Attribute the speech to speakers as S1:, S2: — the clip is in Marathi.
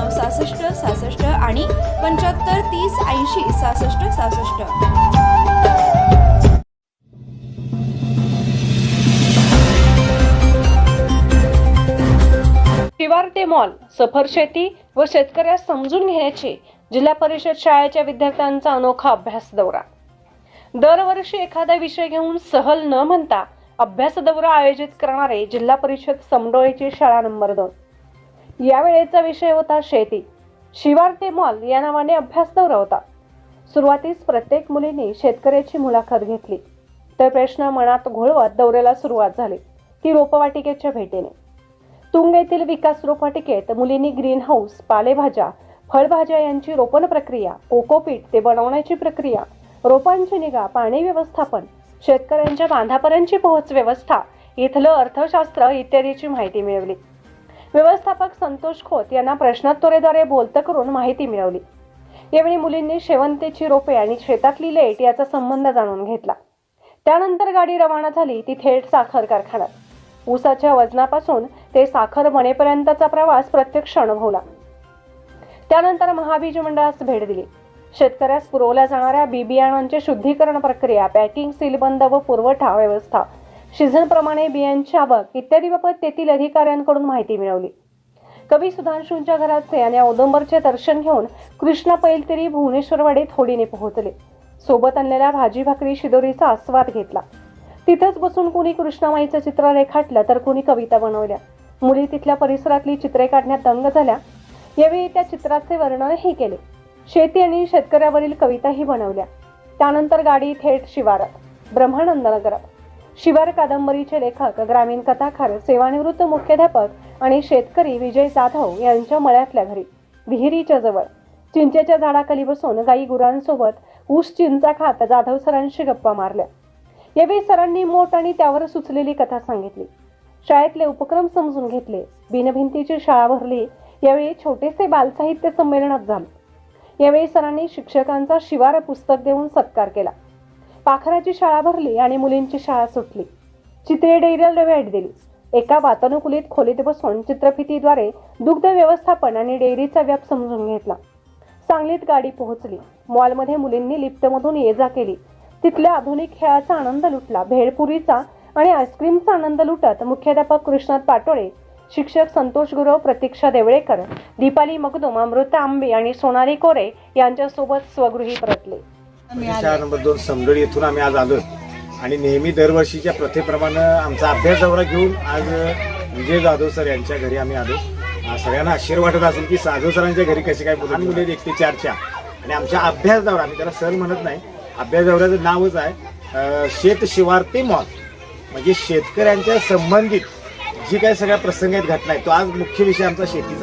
S1: अठ्ठ्याण्णव सहासष्ट सहासष्ट आणि पंच्याहत्तर तीस ऐंशी सहासष्ट सहासष्ट.
S2: शिवार ते मॉल सफर शेती व शेतकऱ्यास समजून घेण्याची जिल्हा परिषद शाळेच्या विद्यार्थ्यांचा अनोखा अभ्यास दौरा. दरवर्षी एखादा विषय घेऊन सहल न म्हणता अभ्यास दौरा आयोजित करणारे जिल्हा परिषद समडोळीची शाळा नंबर दोन. यावेळेचा विषय होता शेती. शिवार ते मॉल या नावाने अभ्यास दौरा होता सुरुवातीस प्रत्येक मुलीने शेतकऱ्याची मुलाखत घेतली. तर प्रश्न मनात घोळवत दौऱ्याला सुरुवात झाली ती रोपवाटिकेच्या भेटीने. तुंग येथील विकास रोपवाटिकेत मुलींनी ग्रीन हाऊस पालेभाज्या फळभाज्या यांची रोपण प्रक्रिया कोकोपीट ते बनवण्याची प्रक्रिया रोपांची निगा पाणी व्यवस्थापन शेतकऱ्यांच्या बांधापर्यंतची पोहोच व्यवस्था इथलं अर्थशास्त्र इत्यादीची माहिती मिळवली. व्यवस्थापक संतोष खोत यांना प्रश्नोत्तरेद्वारे बोलतं करून माहिती मिळवली. यावेळी मुलींनी शेवंतीची रोपे आणि शेतातली लेट याचा संबंध जाणून घेतला. त्यानंतर गाडी रवाना झाली ती थेट साखर कारखान्यात. ऊसाच्या वजनापासून ते साखर बनेपर्यंतचा प्रवास प्रत्यक्ष अनुभवला. त्यानंतर महाबीज मंडळास भेट दिली. शेतकऱ्यास पुरवल्या जाणाऱ्या बी बियाणांची शुद्धीकरण प्रक्रिया पॅकिंग सीलबंद व पुरवठा व्यवस्था सीझनप्रमाणे बियांची आवक इत्यादीबाबत तेथील अधिकाऱ्यांकडून माहिती मिळवली. कवी सुधांशूंच्या घराचे आणि औदंबरचे दर्शन घेऊन कृष्णा पैलतरी भुवनेश्वरवाडे थोडीने पोहोचले. सोबत आणलेल्या भाजी भाकरी शिदोरीचा आस्वाद घेतला. तिथंच बसून कुणी कृष्णामाईचं चित्र रेखाटलं तर कुणी कविता बनवल्या. मुली तिथल्या परिसरातली चित्रे काढण्यात दंग झाल्या. यावेळी त्या चित्राचे वर्णनही केले. शेती आणि शेतकऱ्यावरील कविताही बनवल्या. त्यानंतर गाडी थेट शिवारात ब्रह्मानंद नगरात शिवार कादंबरीचे लेखक ग्रामीण कथाकार सेवानिवृत्त मुख्याध्यापक आणि शेतकरी विजय जाधव यांच्या मळ्यातल्या घरी विहिरीच्या जवळ. चिंचेच्या झाडाखाली बसून गाई गुरांसोबत ऊस चिंचा खात जाधव सरांशी गप्पा मारल्या. यावेळी सरांनी मोठ आणि त्यावर सुचलेली कथा सांगितली. शाळेतले उपक्रम समजून घेतले. बिनभिंतीची शाळा भरली. यावेळी छोटेसे बालसाहित्य संमेलनात झाले. यावेळी सरांनी शिक्षकांचा शिवार पुस्तक देऊन सत्कार केला. पाखराची शाळा भरली आणि मुलींची शाळा सुटली. चित्रे डेअरीला भेट दिली एका वातानुकूलित खोलीत बसून चित्रफितीद्वारे दुग्ध व्यवस्थापन आणि डेअरीचा व्याप समजून घेतला. सांगलीत गाडी पोहोचली. मॉलमध्ये मुलींनी लिफ्टमधून ये जा केली. तिथल्या आधुनिक खेळाचा आनंद लुटला. भेळपुरीचा आणि आईस्क्रीमचा आनंद लुटत मुख्याध्यापक कृष्णात पाटोळे शिक्षक संतोष गुरव प्रतीक्षा देवळेकर दीपाली मगदुम अमृता आंबे आणि सोनाली कोरे यांच्यासोबत स्वगृही परतले.
S3: शाळा नंबर दोन समडोळी येथून आम्ही आज आलो आणि नेहमी दरवर्षीच्या प्रथेप्रमाणे आमचा अभ्यास दौरा घेऊन आज विजय जाधव सर यांच्या घरी आम्ही आलो सगळ्यांना आश्चर्य वाटत असेल की जाधव सरांच्या घरी कशी काय मुलं मुले आहेत एक ते चारच्या. आणि आमच्या अभ्यास दौरा आम्ही त्याला सर म्हणत नाही. अभ्यास दौऱ्याचं नावच आहे शेत शिवार ते मॉल. म्हणजे शेतकऱ्यांच्या संबंधित जी काही सगळ्या प्रसंगात घटना आहे तो आज मुख्य विषय आमचा शेतीचा आहे.